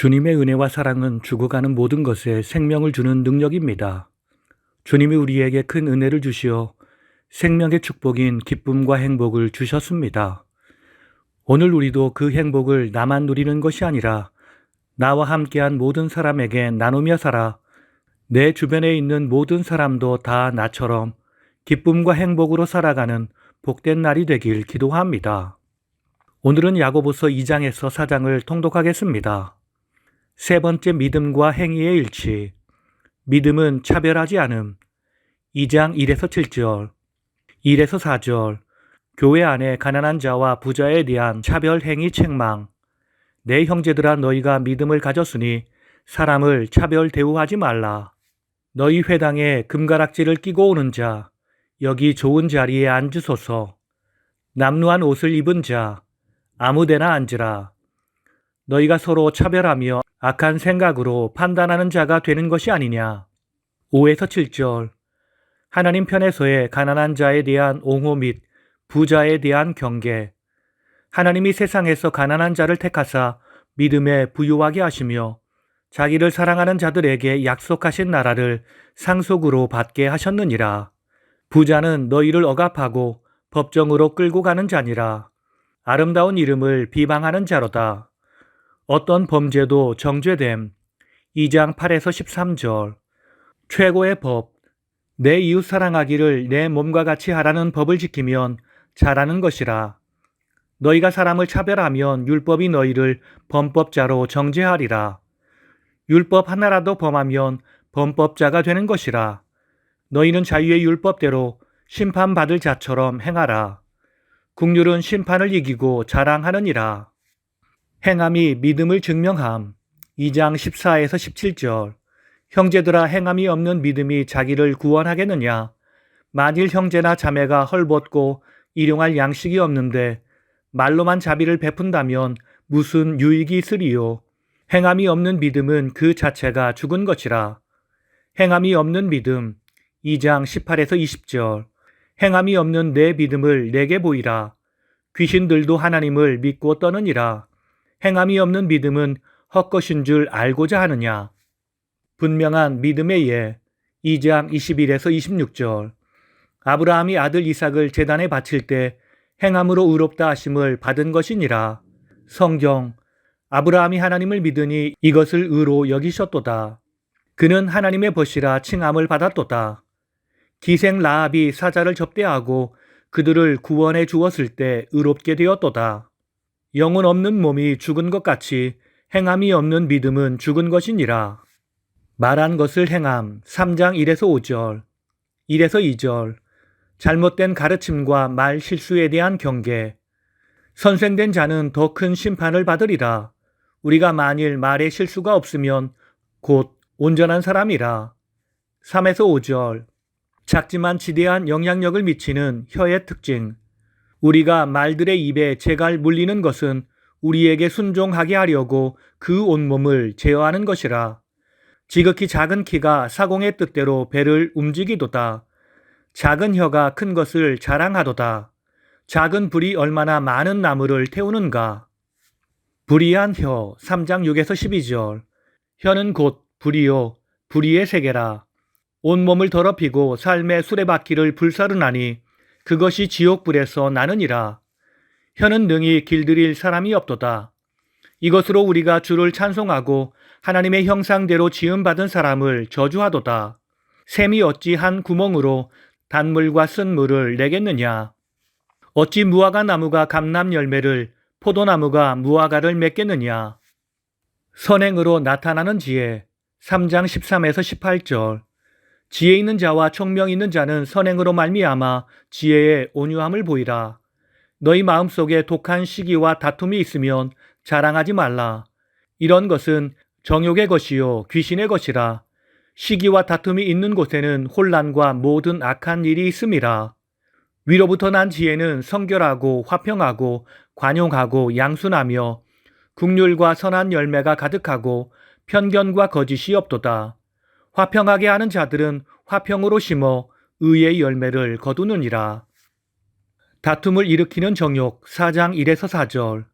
주님의 은혜와 사랑은 죽어가는 모든 것에 생명을 주는 능력입니다. 주님이 우리에게 큰 은혜를 주시어 생명의 축복인 기쁨과 행복을 주셨습니다. 오늘 우리도 그 행복을 나만 누리는 것이 아니라 나와 함께한 모든 사람에게 나누며 살아 내 주변에 있는 모든 사람도 다 나처럼 기쁨과 행복으로 살아가는 복된 날이 되길 기도합니다. 오늘은 야고보서 2장에서 4장을 통독하겠습니다. 세 번째 믿음과 행위의 일치. 믿음은 차별하지 않음. 2장 1에서 7절, 1에서 4절. 교회 안에 가난한 자와 부자에 대한 차별 행위 책망. 내 형제들아 너희가 믿음을 가졌으니 사람을 차별 대우하지 말라. 너희 회당에 금가락지를 끼고 오는 자, 여기 좋은 자리에 앉으소서. 남루한 옷을 입은 자, 아무데나 앉으라. 너희가 서로 차별하며 악한 생각으로 판단하는 자가 되는 것이 아니냐. 5에서 7절. 하나님 편에서의 가난한 자에 대한 옹호 및 부자에 대한 경계. 하나님이 세상에서 가난한 자를 택하사 믿음에 부유하게 하시며 자기를 사랑하는 자들에게 약속하신 나라를 상속으로 받게 하셨느니라. 부자는 너희를 억압하고 법정으로 끌고 가는 자니라. 아름다운 이름을 비방하는 자로다. 어떤 범죄도 정죄됨. 2장 8에서 13절. 최고의 법. 내 이웃 사랑하기를 내 몸과 같이 하라는 법을 지키면 잘하는 것이라. 너희가 사람을 차별하면 율법이 너희를 범법자로 정죄하리라. 율법 하나라도 범하면 범법자가 되는 것이라. 너희는 자유의 율법대로 심판받을 자처럼 행하라. 국률은 심판을 이기고 자랑하느니라. 행함이 믿음을 증명함. 2장 14에서 17절. 형제들아 행함이 없는 믿음이 자기를 구원하겠느냐? 만일 형제나 자매가 헐벗고 일용할 양식이 없는데 말로만 자비를 베푼다면 무슨 유익이 있으리요? 행함이 없는 믿음은 그 자체가 죽은 것이라. 행함이 없는 믿음. 2장 18에서 20절. 행함이 없는 내 믿음을 내게 보이라. 귀신들도 하나님을 믿고 떠느니라. 행함이 없는 믿음은 헛것인 줄 알고자 하느냐. 분명한 믿음의 예. 2장 21에서 26절. 아브라함이 아들 이삭을 재단에 바칠 때 행함으로 의롭다 하심을 받은 것이니라. 성경. 아브라함이 하나님을 믿으니 이것을 의로 여기셨도다. 그는 하나님의 벗이라 칭함을 받았도다. 기생 라합이 사자를 접대하고 그들을 구원해 주었을 때 의롭게 되었도다. 영혼 없는 몸이 죽은 것 같이 행함이 없는 믿음은 죽은 것이니라. 말한 것을 행함 3장 1에서 5절, 1에서 2절, 잘못된 가르침과 말 실수에 대한 경계. 선생된 자는 더 큰 심판을 받으리라. 우리가 만일 말에 실수가 없으면 곧 온전한 사람이라. 3에서 5절. 작지만 지대한 영향력을 미치는 혀의 특징. 우리가 말들의 입에 재갈 물리는 것은 우리에게 순종하게 하려고 그 온몸을 제어하는 것이라. 지극히 작은 키가 사공의 뜻대로 배를 움직이도다. 작은 혀가 큰 것을 자랑하도다. 작은 불이 얼마나 많은 나무를 태우는가. 불의한 혀 3장 6에서 12절 혀는 곧 불이요 불의의 세계라. 온몸을 더럽히고 삶의 수레바퀴를 불사르나니 그것이 지옥불에서 나느니라. 혀는 능히 길들일 사람이 없도다. 이것으로 우리가 주를 찬송하고 하나님의 형상대로 지음받은 사람을 저주하도다. 샘이 어찌 한 구멍으로 단물과 쓴 물을 내겠느냐? 어찌 무화과 나무가 감람 열매를 포도나무가 무화과를 맺겠느냐? 선행으로 나타나는 지혜 3장 13에서 18절 지혜 있는 자와 총명 있는 자는 선행으로 말미암아 지혜의 온유함을 보이라. 너희 마음속에 독한 시기와 다툼이 있으면 자랑하지 말라. 이런 것은 정욕의 것이요 귀신의 것이라. 시기와 다툼이 있는 곳에는 혼란과 모든 악한 일이 있음이라. 위로부터 난 지혜는 성결하고 화평하고 관용하고 양순하며 국률과 선한 열매가 가득하고 편견과 거짓이 없도다. 화평하게 하는 자들은 화평으로 심어 의의 열매를 거두느니라. 다툼을 일으키는 정욕 4장 1에서 4절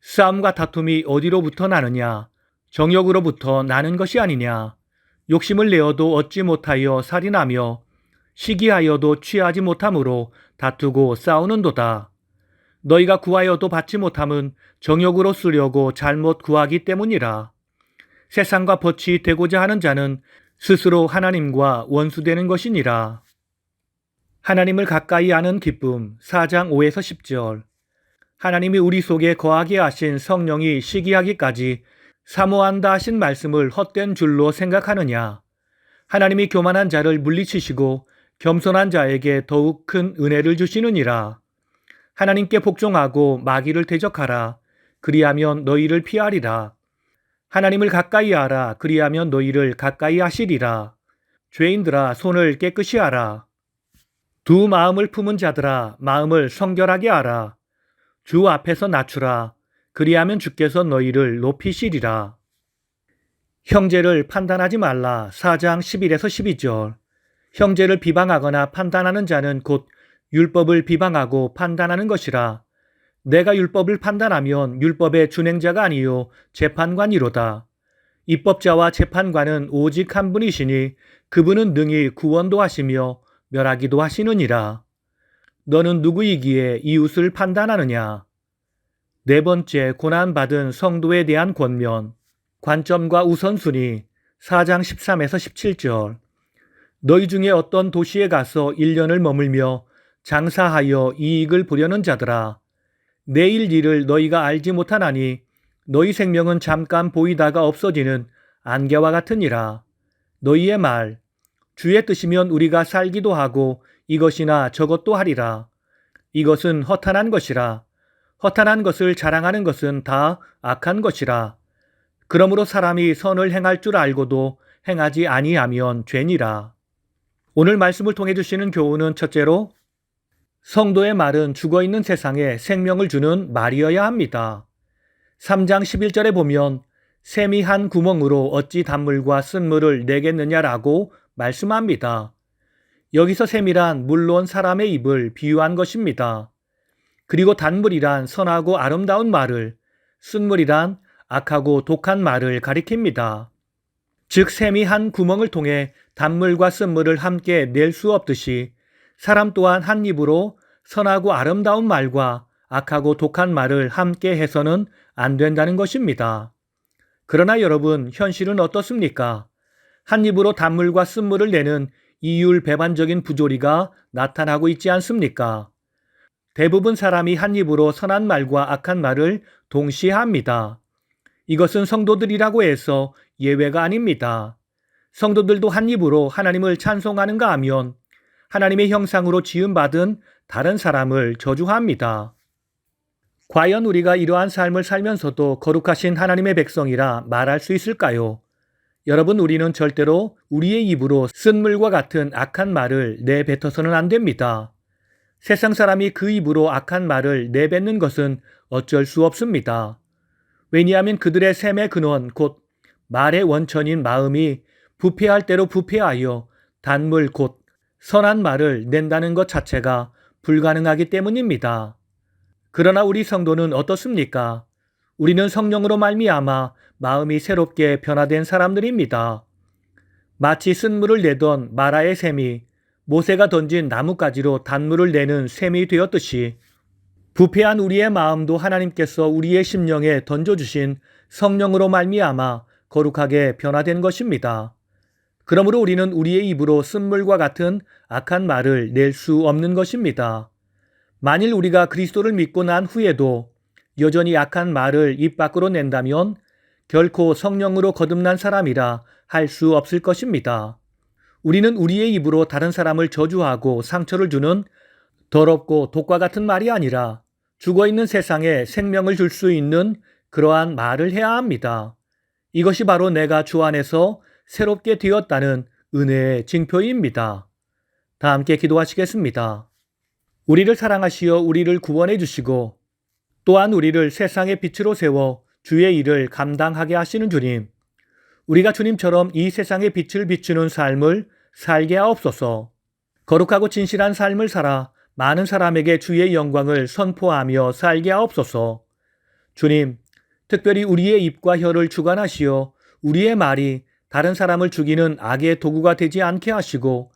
싸움과 다툼이 어디로부터 나느냐 정욕으로부터 나는 것이 아니냐. 욕심을 내어도 얻지 못하여 살인하며 시기하여도 취하지 못함으로 다투고 싸우는도다. 너희가 구하여도 받지 못함은 정욕으로 쓰려고 잘못 구하기 때문이라. 세상과 벗이 되고자 하는 자는 스스로 하나님과 원수되는 것이니라. 하나님을 가까이 아는 기쁨 4장 5에서 10절 하나님이 우리 속에 거하게 하신 성령이 시기하기까지 사모한다 하신 말씀을 헛된 줄로 생각하느냐. 하나님이 교만한 자를 물리치시고 겸손한 자에게 더욱 큰 은혜를 주시느니라. 하나님께 복종하고 마귀를 대적하라. 그리하면 너희를 피하리라. 하나님을 가까이 하라. 그리하면 너희를 가까이 하시리라. 죄인들아 손을 깨끗이 하라. 두 마음을 품은 자들아 마음을 성결하게 하라. 주 앞에서 낮추라. 그리하면 주께서 너희를 높이시리라. 형제를 판단하지 말라. 4장 11에서 12절. 형제를 비방하거나 판단하는 자는 곧 율법을 비방하고 판단하는 것이라. 내가 율법을 판단하면 율법의 준행자가 아니요 재판관이로다. 입법자와 재판관은 오직 한 분이시니 그분은 능히 구원도 하시며 멸하기도 하시느니라. 너는 누구이기에 이웃을 판단하느냐? 네 번째 고난받은 성도에 대한 권면, 관점과 우선순위 4장 13에서 17절 너희 중에 어떤 도시에 가서 1년을 머물며 장사하여 이익을 보려는 자들아 내일 일을 너희가 알지 못하나니 너희 생명은 잠깐 보이다가 없어지는 안개와 같으니라. 너희의 말 주의 뜻이면 우리가 살기도 하고 이것이나 저것도 하리라. 이것은 허탄한 것이라. 허탄한 것을 자랑하는 것은 다 악한 것이라. 그러므로 사람이 선을 행할 줄 알고도 행하지 아니하면 죄니라. 오늘 말씀을 통해 주시는 교훈은 첫째로 성도의 말은 죽어 있는 세상에 생명을 주는 말이어야 합니다. 3장 11절에 보면 샘이 한 구멍으로 어찌 단물과 쓴물을 내겠느냐라고 말씀합니다. 여기서 샘이란 물론 사람의 입을 비유한 것입니다. 그리고 단물이란 선하고 아름다운 말을, 쓴물이란 악하고 독한 말을 가리킵니다. 즉 샘이 한 구멍을 통해 단물과 쓴물을 함께 낼 수 없듯이 사람 또한 한 입으로 선하고 아름다운 말과 악하고 독한 말을 함께 해서는 안 된다는 것입니다. 그러나 여러분, 현실은 어떻습니까? 한 입으로 단물과 쓴물을 내는 이율 배반적인 부조리가 나타나고 있지 않습니까? 대부분 사람이 한 입으로 선한 말과 악한 말을 동시에 합니다. 이것은 성도들이라고 해서 예외가 아닙니다. 성도들도 한 입으로 하나님을 찬송하는가 하면 하나님의 형상으로 지음받은 다른 사람을 저주합니다. 과연 우리가 이러한 삶을 살면서도 거룩하신 하나님의 백성이라 말할 수 있을까요? 여러분, 우리는 절대로 우리의 입으로 쓴물과 같은 악한 말을 내뱉어서는 안 됩니다. 세상 사람이 그 입으로 악한 말을 내뱉는 것은 어쩔 수 없습니다. 왜냐하면 그들의 샘의 근원 곧 말의 원천인 마음이 부패할 대로 부패하여 단물 곧 선한 말을 낸다는 것 자체가 불가능하기 때문입니다. 그러나 우리 성도는 어떻습니까? 우리는 성령으로 말미암아 마음이 새롭게 변화된 사람들입니다. 마치 쓴물을 내던 마라의 샘이 모세가 던진 나뭇가지로 단물을 내는 샘이 되었듯이 부패한 우리의 마음도 하나님께서 우리의 심령에 던져주신 성령으로 말미암아 거룩하게 변화된 것입니다. 그러므로 우리는 우리의 입으로 쓴물과 같은 악한 말을 낼 수 없는 것입니다. 만일 우리가 그리스도를 믿고 난 후에도 여전히 악한 말을 입 밖으로 낸다면 결코 성령으로 거듭난 사람이라 할 수 없을 것입니다. 우리는 우리의 입으로 다른 사람을 저주하고 상처를 주는 더럽고 독과 같은 말이 아니라 죽어 있는 세상에 생명을 줄 수 있는 그러한 말을 해야 합니다. 이것이 바로 내가 주 안에서 새롭게 되었다는 은혜의 징표입니다. 다 함께 기도하시겠습니다. 우리를 사랑하시어 우리를 구원해 주시고 또한 우리를 세상의 빛으로 세워 주의 일을 감당하게 하시는 주님. 우리가 주님처럼 이 세상의 빛을 비추는 삶을 살게 하옵소서. 거룩하고 진실한 삶을 살아 많은 사람에게 주의 영광을 선포하며 살게 하옵소서. 주님, 특별히 우리의 입과 혀를 주관하시어 우리의 말이 다른 사람을 죽이는 악의 도구가 되지 않게 하시고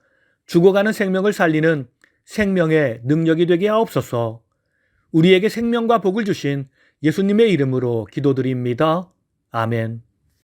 죽어가는 생명을 살리는 생명의 능력이 되게 하옵소서. 우리에게 생명과 복을 주신 예수님의 이름으로 기도드립니다. 아멘.